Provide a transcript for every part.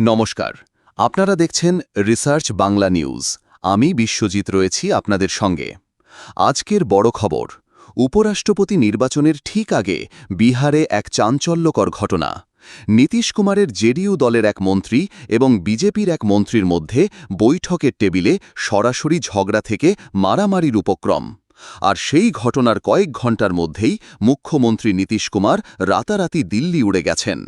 নমস্কার। আপনারা দেখছেন রিসার্চ বাংলা নিউজ। আমি বিশ্বজিৎ রয়েছি আপনাদের সঙ্গে। আজকের বড় খবর, উপরাষ্ট্রপতি নির্বাচনের ঠিক আগে বিহারে এক চাঞ্চল্যকর ঘটনা। নীতিশ কুমারের জেডিইউ দলের এক মন্ত্রী এবং বিজেপির এক মন্ত্রীর মধ্যে বৈঠকের টেবিলে সরাসরি ঝগড়া থেকে মারামারির উপক্রম। আর সেই ঘটনার কয়েক ঘণ্টার মধ্যেই মুখ্যমন্ত্রী নীতিশ কুমার রাতারাতি দিল্লি উড়ে গেছেন।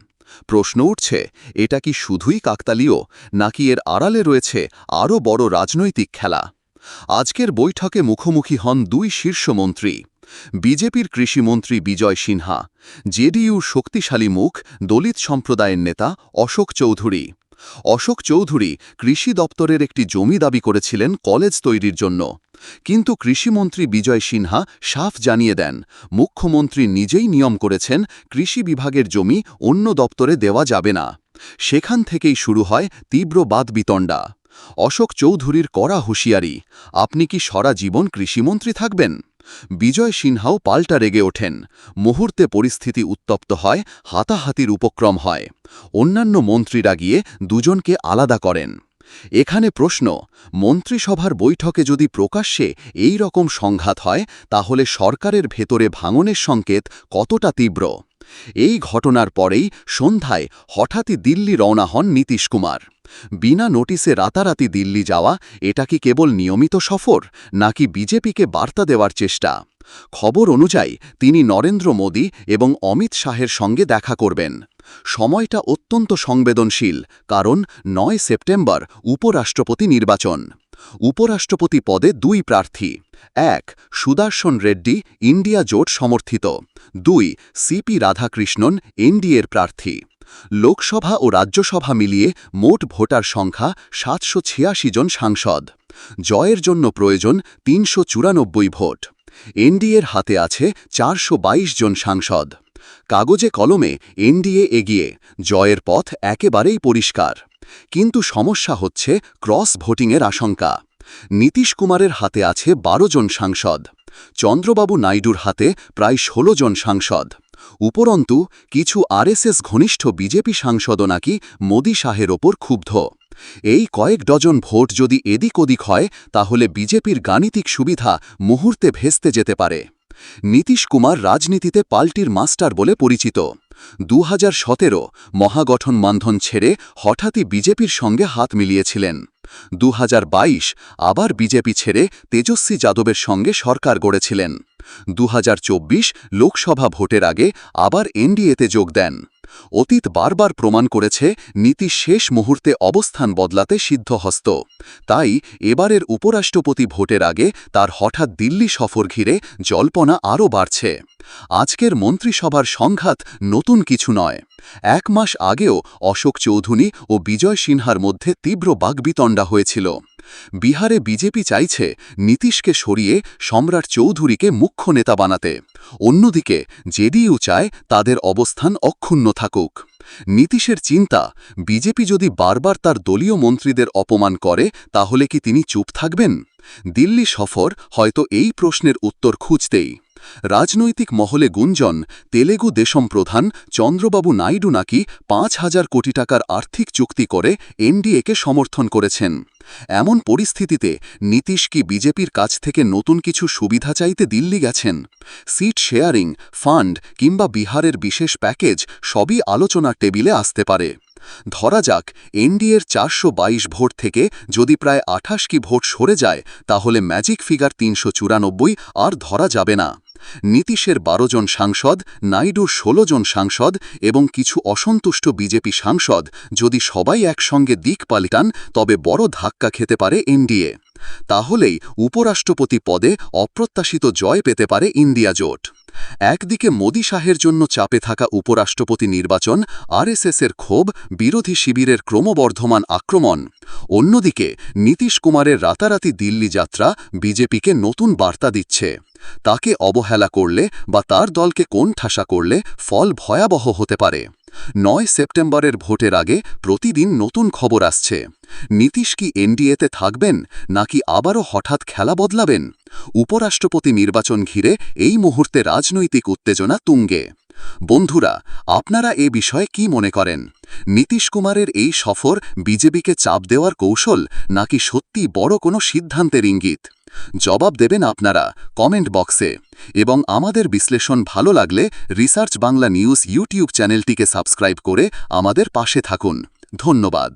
প্রশ্ন উঠছে, এটা কি শুধুই কাকতালীয়, নাকি এর আড়ালে রয়েছে আরও বড় রাজনৈতিক খেলা? আজকের বৈঠকে মুখোমুখি হন দুই শীর্ষমন্ত্রী বিজেপির কৃষিমন্ত্রী বিজয় সিনহা, জেডিইউর শক্তিশালী মুখ, দলিত সম্প্রদায়ের নেতা অশোক চৌধুরী। অশোক চৌধুরী কৃষি দপ্তরের একটি জমি দাবি করেছিলেন কলেজ তৈরির জন্য। কিন্তু কৃষিমন্ত্রী বিজয় সিনহা সাফ জানিয়ে দেন, মুখ্যমন্ত্রী নিজেই নিয়ম করেছেন কৃষি বিভাগের জমি অন্য দপ্তরে দেওয়া যাবে না। সেখান থেকেই শুরু হয় তীব্র বাদবিতণ্ডা। অশোক চৌধুরীর কড়া হুঁশিয়ারি, আপনি কি সারা জীবন কৃষিমন্ত্রী থাকবেন? বিজয় সিনহাও পাল্টা রেগে ওঠেন। মুহূর্তে পরিস্থিতি উত্তপ্ত হয়, হাতাহাতির উপক্রম হয়। অন্যান্য মন্ত্রীরা গিয়ে দুজনকে আলাদা করেন। এখানে প্রশ্ন, মন্ত্রিসভার বৈঠকে যদি প্রকাশ্যে এই রকম সংঘাত হয়, তাহলে সরকারের ভেতরে ভাঙনের সংকেত কতটা তীব্র? এই ঘটনার পরেই সন্ধ্যায় হঠাৎই দিল্লি রওনা হন নীতিশ কুমার। বিনা নোটিসে রাতারাতি দিল্লি যাওয়া, এটা কি কেবল নিয়মিত সফর, নাকি বিজেপিকে বার্তা দেওয়ার চেষ্টা? খবর অনুযায়ী, তিনি নরেন্দ্র মোদী এবং অমিত শাহের সঙ্গে দেখা করবেন। সময়টা অত্যন্ত সংবেদনশীল, কারণ নয় সেপ্টেম্বর, উপরাষ্ট্রপতি নির্বাচন। উপরাষ্ট্রপতি পদে দুই প্রার্থী। এক, সুদর্শন রেড্ডি, ইন্ডিয়া জোট সমর্থিত। দুই সিপি রাধাকৃষ্ণন, এনডিএর প্রার্থী। লোকসভা ও রাজ্যসভা মিলিয়ে মোট ভোটার সংখ্যা সাতশো ছিয়াশি জন সাংসদ। জয়ের জন্য প্রয়োজন তিনশো চুরানব্বই ভোট। এনডিএর হাতে আছে চারশো বাইশ জন সাংসদ। কাগজে কলমে এনডিএ এগিয়ে জয়ের পথ একেবারেই পরিষ্কার। কিন্তু সমস্যা হচ্ছে ক্রস ভোটিংয়ের আশঙ্কা। নীতিশ কুমারের হাতে আছে ১২ জন সাংসদ। চন্দ্রবাবু নাইডুর হাতে প্রায় ১৬ জন সাংসদ। উপরন্তু, কিছু আরএসএস ঘনিষ্ঠ বিজেপি সাংসদও নাকি মোদী শাহের ওপর ক্ষুব্ধ। এই কয়েক ডজন ভোট যদি এদিক ওদিক হয়, তাহলে বিজেপির গাণিতিক সুবিধা মুহূর্তে ভেস্তে যেতে পারে। নীতিশ কুমার রাজনীতিতে পাল্টির মাস্টার বলে পরিচিত। দু হাজার সতেরো মহাগঠন মান্ধন ছেড়ে হঠাৎই বিজেপির সঙ্গে হাত মিলিয়েছিলেন। দু হাজার বাইশ আবার বিজেপি ছেড়ে তেজস্বী যাদবের সঙ্গে সরকার গড়েছিলেন। দু হাজার চব্বিশ লোকসভা ভোটের আগে আবার এনডিএতে যোগ দেন। অতীত বারবার প্রমাণ করেছে নীতি শেষ মুহূর্তে অবস্থান বদলাতে সিদ্ধহস্ত। তাই এবারের উপরাষ্ট্রপতি ভোটের আগে তার হঠাৎ দিল্লি সফর ঘিরে জল্পনা আরও বাড়ছে। আজকের মন্ত্রিসভার সংঘাত নতুন কিছু নয়। এক মাস আগেও অশোক চৌধুরী ও বিজয় সিনহার মধ্যে তীব্র বাগবিতণ্ডা হয়েছিল। বিহারে বিজেপি চাইছে নীতিশকে সরিয়ে সম্রাট চৌধুরীকে মুখ্য নেতা বানাতে। অন্যদিকে জেডিইউ চায় তাদের অবস্থান অক্ষুণ্ণ থাকুক। নীতিশের চিন্তা, বিজেপি যদি বারবার তার দলীয় মন্ত্রীদের অপমান করে, তাহলে কি তিনি চুপ থাকবেন? দিল্লি সফর হয়তো এই প্রশ্নের উত্তর খুঁজতেই। রাজনৈতিক মহলে গুঞ্জন, তেলেগু দেশম প্রধান চন্দ্রবাবু নাইডু নাকি পাঁচ হাজার কোটি টাকার আর্থিক চুক্তি করে এনডিএকে সমর্থন করেছেন। এমন পরিস্থিতিতে নীতিশ কি বিজেপির কাছ থেকে নতুন কিছু সুবিধা চাইতে দিল্লি গেছেন? সিট শেয়ারিং, ফান্ড কিংবা বিহারের বিশেষ প্যাকেজ সবই আলোচনার টেবিলে আসতে পারে। ধরা যাক, এনডিএর চারশো বাইশ ভোট থেকে যদি প্রায় আঠাশ কি ভোট সরে যায়, তাহলে ম্যাজিক ফিগার তিনশো চুরানব্বই আর ধরা যাবে না। নীতিশের বারো জন সাংসদ, নাইডুর ১৬ জন সাংসদ এবং কিছু অসন্তুষ্ট বিজেপি সাংসদ যদি সবাই একসঙ্গে দিক পাল্টান, তবে বড় ধাক্কা খেতে পারে এনডিএ। তাহলেই উপরাষ্ট্রপতি পদে অপ্রত্যাশিত জয় পেতে পারে ইন্ডিয়া জোট। একদিকে মোদী শাহের জন্য চাপে থাকা উপরাষ্ট্রপতি নির্বাচন, আরএসএসের ক্ষোভ, বিরোধী শিবিরের ক্রমবর্ধমান আক্রমণ। অন্যদিকে নীতিশ কুমারের রাতারাতি দিল্লি যাত্রা বিজেপিকে নতুন বার্তা দিচ্ছে। তাকে অবহেলা করলে বা তার দলকে কোন ঠাসা করলে ফল ভয়াবহ হতে পারে। নয় সেপ্টেম্বরের ভোটের আগে প্রতিদিন নতুন খবর আসছে। নীতিশ কি এনডিএতে থাকবেন নাকি আবারও হঠাৎ খেলা বদলাবেন? উপরাষ্ট্রপতি নির্বাচন ঘিরে এই মুহূর্তে রাজনৈতিক উত্তেজনা তুঙ্গে। বন্ধুরা, আপনারা এ বিষয়ে কি মনে করেন? নীতিশ কুমারের এই সফর বিজেপিকে চাপ দেওয়ার কৌশল নাকি সত্যি বড় কোনো সিদ্ধান্তের ইঙ্গিত? জবাব দেবেন আপনারা কমেন্ট বক্সে। এবং আমাদের বিশ্লেষণ ভালো লাগলে রিসার্চ বাংলা নিউজ ইউটিউব চ্যানেলটিকে সাবস্ক্রাইব করে আমাদের পাশে থাকুন। ধন্যবাদ।